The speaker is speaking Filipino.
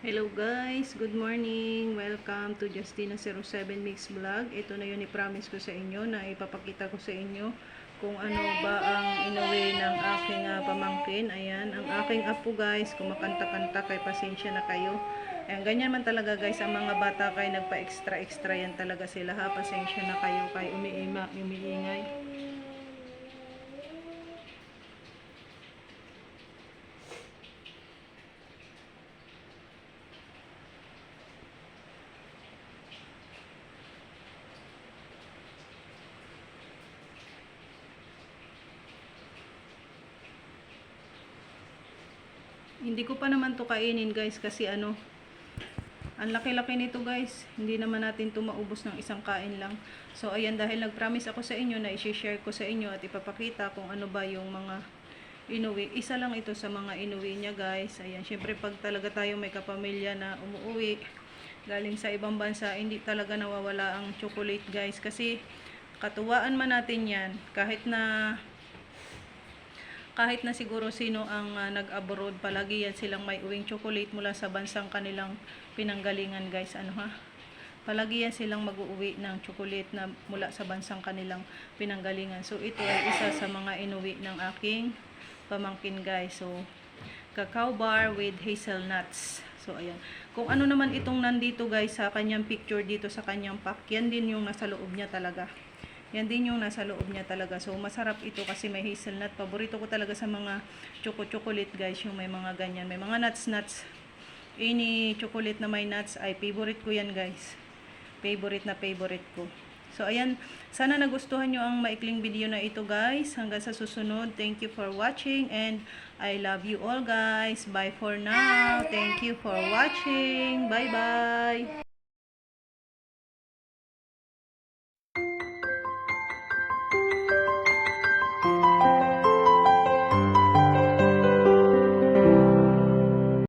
Hello guys, good morning. Welcome to Justina07 Mix Vlog. Ito na yun i-promise ko sa inyo na ipapakita ko sa inyo kung ano ba ang inuwi ng aking ah, pamangkin. Ayan, ang aking apo guys, kumakanta-kanta kay pasensya na kayo. Ayan, ganyan man talaga guys, ang mga bata kay nagpa-extra-extra yan talaga sila ha. Pasensya na kayo kay umiima, umiingay. Hindi ko pa naman to kainin guys kasi ano, ang laki-laki nito guys. Hindi naman natin to maubos ng isang kain lang. So ayan dahil nag-promise ako sa inyo na i-share ko sa inyo at ipapakita kung ano ba yung mga inuwi. Isa lang ito sa mga inuwi niya guys. Ayan, syempre pag talaga tayo may kapamilya na umuwi galing sa ibang bansa, hindi talaga nawawala ang chocolate guys. Kasi katuwaan man natin yan kahit na kahit na siguro sino ang ah, nag-abroad, palagi yan silang may uwing chocolate mula sa bansang kanilang pinanggalingan guys. Ano ha? Palagi yan silang mag-uuwi ng chocolate na mula sa bansang kanilang pinanggalingan. So ito ay isa sa mga inuwi ng aking pamangkin guys. So cacao bar with hazelnuts. So ayan. Kung ano naman itong nandito guys sa kanyang picture dito sa kanyang pack, yan din yung nasa loob niya talaga. Yan din yung nasa loob niya talaga. So, masarap ito kasi may hazelnut. Paborito ko talaga sa mga choco-chocolate guys, yung may mga ganyan. May mga nuts-nuts. Any chocolate na may nuts ay favorite ko yan guys. Favorite na favorite ko. So, ayan. Sana nagustuhan nyo ang maikling video na ito guys. Hanggang sa susunod. Thank you for watching and I love you all guys. Bye for now. Thank you for watching. Bye-bye.